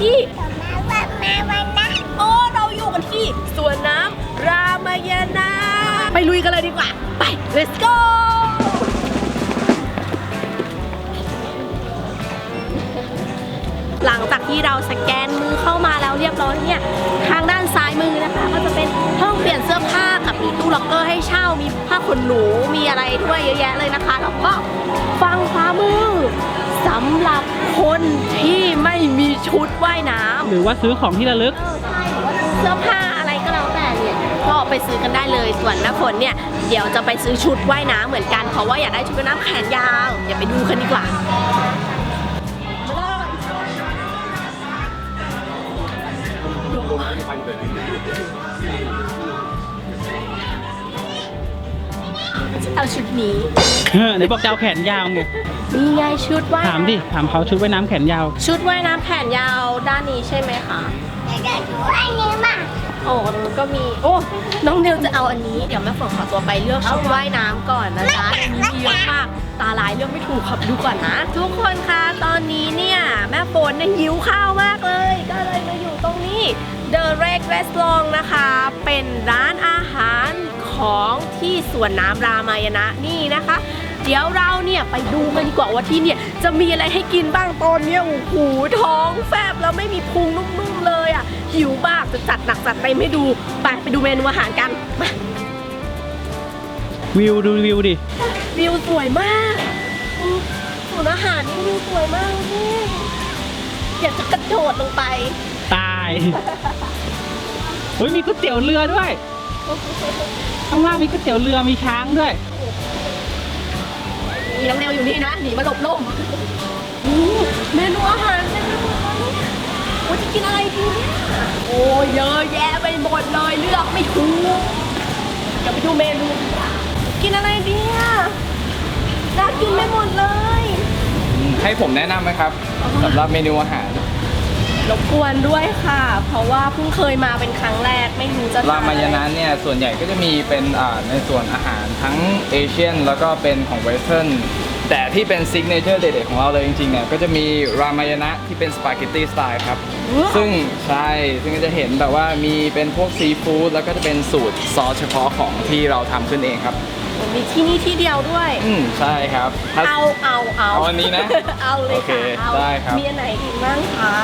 ที่วันมาวันนะโอ้เราอยู่กันที่สวนน้ำรามายณะไปลุยกันเลยดีกว่า ไป let's go หลังจากที่เราสแกนมือเข้ามาแล้วเรียบร้อยเนี่ยทางด้านซ้ายมือนะคะ ก็จะเป็นห้องเปลี่ยนเสื้อผ้ากับมีตู้ล็อกเกอร์ให้เช่ามีผ้าขนหนูมีอะไรด้วยเยอะแยะเลยนะคะแล้วก็ฟังขวามือสำหรับ คนที่ไม่มีชุดว่ายน้ำหรือว่าซื้อของที่ระลึกเออใช่หรือว่าซื้อเสื้อผ้าอะไรก็แล้วแต่เนี่ยก็ไปซื้อกันได้เลยส่วนน้ำฝนเนี่ยเดี๋ยวจะไปซื้อชุดว่ายน้ำเหมือนกันเพราะว่าอยากได้ชุดว่ายน้ำแขนยาวอย่าไปดูกันดีกว่า เอาชุดนี้ ไหนบอกจะเอาแขนยาวไงนี่ไงชุดว่ายถามดิถามเขาชุดว่ายน้ำแขนยาว ชุดว่ายน้ำแขนยาวด้านนี้ใช่ไหมคะแต่เด็กดูอันนี้มาโอ้มันก็มี โอ้ น้องเดลจะเอาอันนี้ เดี๋ยวแม่ฝนขอตัวไปเลือกชุดว่ายน้ำก่อนนะจ๊ะอันนี้มีเยอะมาก ตาลายเลือกไม่ถูกขับดูก่อนนะ ทุกคนคะตอนนี้เนี่ย แม่ฝนเนี่ยหิวข้าวมากเลย ก็เลยมาอยู่ตรงนี้ The Red Restaurant นะคะ เป็นร้านอาหาร ของที่สวนน้ำรามายณะนี่นะคะ เดี๋ยวเราเนี่ยไปดูกันดีกว่าว่าที่เนี่ยจะมีอะไรให้กินบ้างตอนเนี้ยโอ้โหท้องแฟบแล้วไม่มีพุงนุ่มๆเลยอะหิวมากจะจัดหนักจัดเต็มให้ดูไปไปดูเมนูอาหารกันมาวิวดูวิวดิวิวสวยมากอืมศูนย์อาหารนี่วิวสวยมากนี่อยากจะกระโดดลงไป ตายเฮ้ยมีก๋วยเตี๋ยวเรือด้วย ข้างล่างมีก๋วยเตี๋ยวเรือมีช้างด้วยมีน้องแนวอยู่นี่นะหนีมาหลบล่มอู้เมนูอาหารเต็มไปหมดเลยว่าจะกินอะไรดีเนี่ยโอ้เยอะแยะไปหมดเลยเลือกไม่ถูกเดี๋ยวไปดูเมนูดีกว่ากินอะไรดีอะน่ากินไปหมดเลยให้ผมแนะนำไหมครับสำหรับเมนูอาหาร รบกวนด้วยค่ะ เพราะว่าเพิ่งเคยมาเป็นครั้งแรกไม่รู้จะทนรามายณะเนี่ยส่วนใหญ่ก็จะมีเป็นอ่าในส่วนอาหารทั้งเอเชียนแล้วก็เป็นของเวสเทิร์นแต่ที่เป็นซิกเนเจอร์เด็ดๆของเราเลยจริงๆเนี่ยก็จะมีรามายณะที่เป็นสปาเกตตี้สไตล์ครับ ซึ่งใช่ซึ่งก็จะเห็นแบบว่ามีเป็นพวกซีฟู้ดแล้วก็จะเป็นสูตรซอสเฉพาะของที่เราทำขึ้นเองครับ มีที่นี่ที่เดียวด้วย อืมใช่ครับถ้าเอาเอาเอาเอาอันนี้นะเอาเลยโอเคค่ะเอาได้ครับ มีอันไหนอีกบ้างคะ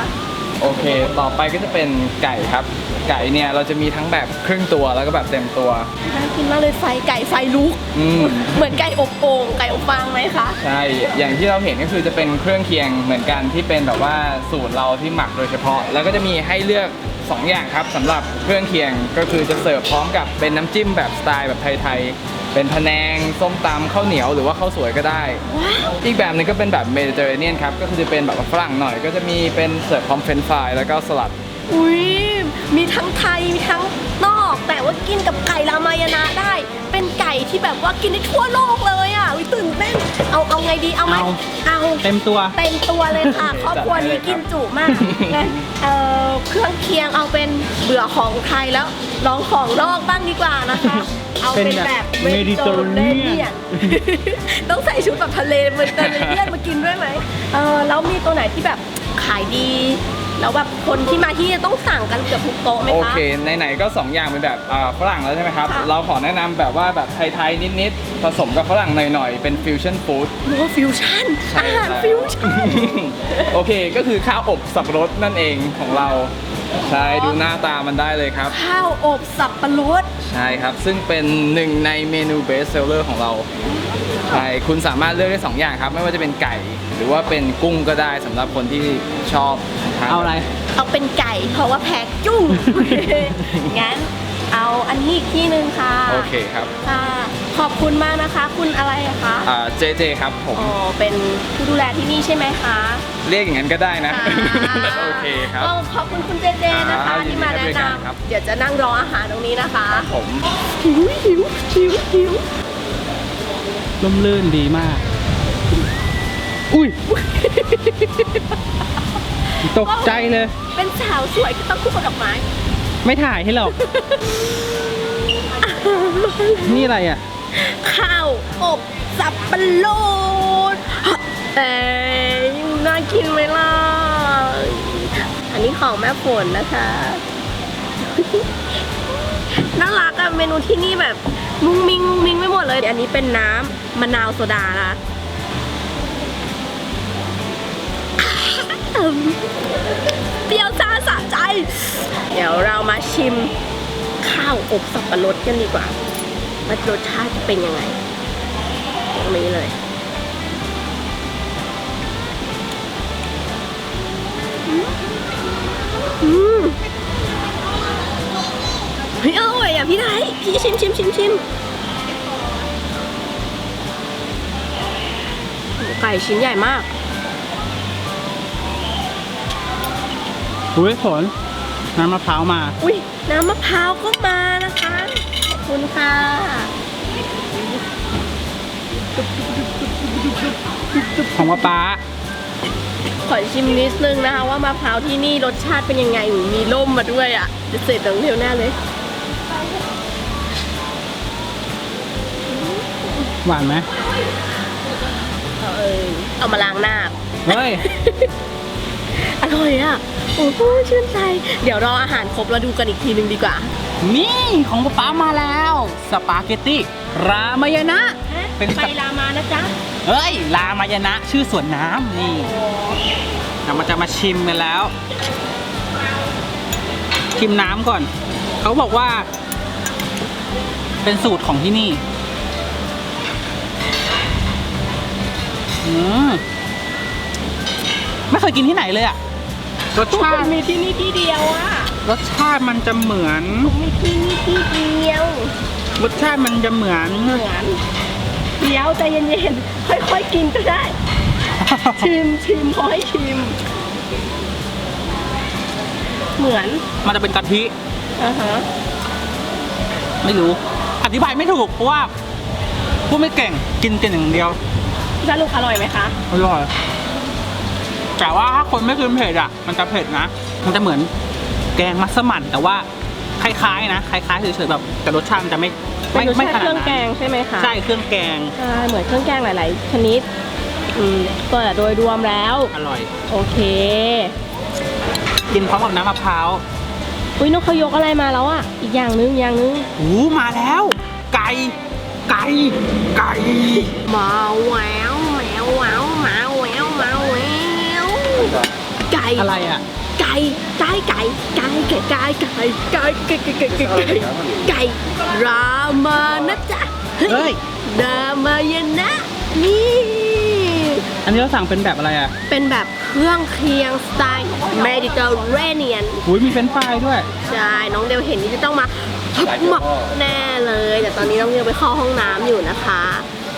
โอเค ต่อไปก็จะเป็นไก่ครับ ไก่เนี่ยเราจะมีทั้งแบบครึ่งตัวแล้วก็แบบเต็มตัว น่ากินมากเลยไฟไก่ไฟลุก อืม เหมือนไก่อบโอ่งไก่อบฟางไหมคะ ใช่ อย่างที่เราเห็นก็คือจะเป็นเครื่องเคียงเหมือนกันที่เป็นแบบว่าสูตรเราที่หมักโดยเฉพาะ แล้วก็จะมีให้เลือก 2 อย่างครับสำหรับเครื่องเคียงก็คือจะเสิร์ฟพร้อมกับเป็นน้ำจิ้มแบบสไตล์แบบไทยๆ เป็นพะแนงส้มตำข้าวเหนียวหรือว่าข้าวสวยก็ได้ว้าวอีกแบบหนึงก็เป็นแบบเมดิเตอร์เรเนียนครับ ก็คือจะเป็นแบบว่าฝรั่งหน่อย ก็จะมีเป็นเสิร์ฟพร้อมเฟรนช์ฟรายแล้วก็สลัด อุ้ยมีทั้งไทย มีทั้งนอก แต่ว่ากินกับไก่รามายณะได้ เป็นไก่ที่แบบว่ากินได้ทั่วโลกเลยอะอุ๊ยตื่นเต้นเอาเอาไงดีเอาไหมเอาเอาเต็มตัว เต็มตัวเลยค่ะ ครอบครัวนี้กินจุมากงั้นเอ่อ เครื่องเคียงเอาเป็นเบื่อของไทยแล้วลองของนอกบ้างดีกว่านะคะ เอาเป็นแบบเป็นแบบ Mediterranean ต้องใส่ชุดแบบทะเลเมดิเตอร์เรเนียนมากินด้วยไหมเออแล้วมีตัวไหนที่แบบขายดี แล้วแบบคนที่มาที่นี่ต้องสั่งกันเกือบทุกโต๊ะไหมโอคะ เคไหนๆก็2อย่างเป็นแบบอ่าฝรั่งแล้วใช่ไหมครับ ค่ะ เราขอแนะนำแบบว่าแบบไทยๆนิดๆผสมกับฝรั่งหน่อยๆ เป็นฟิวชั่นฟู้ดโอ้ฟิวชั่นใช่อาหารใช่ฟิวชั่น โอเคก็คือข้าวอบสับปะรดนั่นเองของเรา ใช่ดูหน้าตามันได้เลยครับ ข้าวอบสับปะรด ใช่ครับ ซึ่งเป็นหนึ่งในเมนูเบสเซลเลอร์ของเราใช่คุณสามารถเลือกได้ 2 อย่างครับ ไม่ว่าจะเป็นไก่ หรือว่าเป็นกุ้งก็ได้สำหรับคนที่ชอบทานเอาอะไร เอาเป็นไก่เพราะว่าแพ็กจุ้ง งั้น เอาอันนี้อีกที่หนึ่งค่ะโอเคครับค่ะ ขอบคุณมากนะคะ คุณอะไรอะคะอ่าเจเจครับผมอ๋อเป็นผู้ดูแลที่นี่ใช่ไหมคะเรียกอย่างนั้นก็ได้นะค่ะโอเคครับก็ขอบคุณคุณเจเจนะคะครับที่มายินดีแนะให้บริการนครับำเดี๋ยวจะนั่งรออาหารตรงนี้นะคะผมหิวหิวหิวหิวร่มรื่นดีมาก อุ้ยตกใจเลย เป็นสาวสวยก็ต้องคู่กับดอกไม้ ไม่ถ่ายให้หรอก นี่อะไรอะ ข้าวอบสับปะรดเอ้ยน่ากินไหมล่ะ อันนี้ของแม่ฝนนะคะ น่ารักอะเมนูที่นี่แบบมุ้งมิงมุ้งมิงไม่หมดเลย อันนี้เป็นน้ำมะนาวโซดานะ เปรี้ยวซ่าสะใจ เดี๋ยวเรามาชิมข้าวอบสับปะรดกันดีกว่าว่ารสชาติจะเป็นยังไง ตรงนี้เลยอืมเฮ้ยอร่อยอะพี่ไทยพี่ชิมชิมชิมชิมไก่ชิ้นใหญ่มาก อุ้ยฝนน้ำมะพร้าวมา อุ้ยน้ำมะพร้าวก็มานะคะขอบคุณค่ะของป้าป๊าขอชิมนิดนึงนะคะว่ามะพร้าวที่นี่รสชาติเป็นยังไงอุ๊ยมีร่มมาด้วยอะจะเสร็จตั้งเร็วแน่เลย หวานไหมเอาเออเอามาล้างหน้าเฮ้ยอ ร่อยอะ โอ้โหชื่นใจ เดี๋ยวรออาหารครบแล้วดูกันอีกทีหนึ่งดีกว่า นี่ของป้าป๊ามาแล้ว สปาเกตตี้รามายณะเป็นไปรามานะจ๊ะเฮ้ย รามายณะชื่อสวนน้ำนี่เรามาจะมาชิมกันแล้ว ชิมน้ำก่อน เขาบอกว่า เป็นสูตรของที่นี่อืมไม่เคยกินที่ไหนเลยอะ รสชาติมีที่นี่ที่เดียวอะรสชาติมันจะเหมือน มีที่นี่ที่เดียว รสชาติมันจะเหมือนเหมือนเดี๋ยวใจเย็นๆค่อยๆกินก็ได้ ชิมชิมขอให้ชิม เหมือนมันจะเป็นกะทิอ่าฮะไม่รู้ อธิบายไม่ถูกเพราะว่าพูดไม่เก่งกินกันอย่างเดียวสรุปอร่อยไหมคะอร่อย แต่ว่าถ้าคนไม่กินเผ็ดอะ มันจะเผ็ดนะ มันจะเหมือนแกงมัสมั่นแต่ว่าคล้ายๆนะคล้ายๆเฉยๆแบบแต่รสชาติมันจะไม่เป็นไม่รสไม่ชาขติเคนาดรื่องแกนั้นงใช่ไหมคะใช่เครื่องแกงใช่เหมือนเครื่องแกงหลาย ๆ ชนิดอืมแต่โดยรวมแล้ว อร่อย โอเคกินพร้อมกับน้ำมะพร้าวอุ้ยนกเขายกอะไรมาแล้วอะอีกอย่างนึงอย่างนึงหูมาแล้ว ไก่ไก่ไก่ มาแหววแหววแหววมาแหววมาแหววไก่ อะไรอะ ไก่ไก่ไก่ไก่ไก่ไก่ไก่ไก่ไก่ไก่ไก่ไก่ไก่ไก่รามานะจ๊ะเฮ้ยรามาเยนนะนี่อันนี้เราสั่งเป็นแบบอะไรอะ เป็นแบบเครื่องเคียงสไตล์เมดิเตอร์เรเนียนหูยมีเฟรนช์ฟรายด้วย ใช่ น้องเดวเห็นนี่จะต้องมาฮึบหมักแน่เลย แต่ตอนนี้น้องเดวไปเข้าห้องน้ำอยู่นะคะ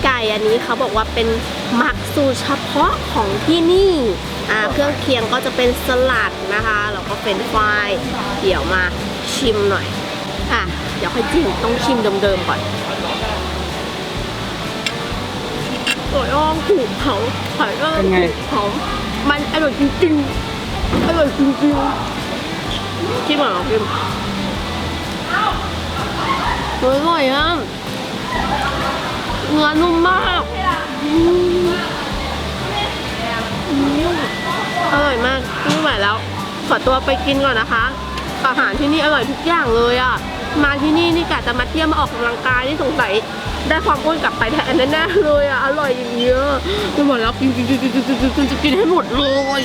ไก่อันนี้เขาบอกว่าเป็นหมักสูตรเฉพาะของที่นี่อ่า เครื่องเคียงก็จะเป็นสลัดนะคะแล้วก็เป็นไฟรายเดี๋ยวมาชิมหน่อยอะเดี๋ยวค่อยจิ้มต้องชิมเดิมๆก่อนโอ้ยอ้องถูกเขาหอยอ้องเป็นไงถูกเขามันอร่อยจริงๆอร่อยจริงๆชิมก่อนลองชิมอร่อยอะเนื้อนุ่มมาก อร่อยมากไม่ไหวแล้ว ขอตัวไปกินก่อนนะคะ อาหารที่นี่อร่อยทุกอย่างเลยอะ่ะ มาที่นี่นี่กะจะมาเที่ยวมาออกกำลังกายที่สงสัยได้ความอ้วนกลับไปแทนแน่เลยอะ อร่อยอย่างเยอะไม่ไหวแล้วกินกินกินกินกินกินให้หมดเลย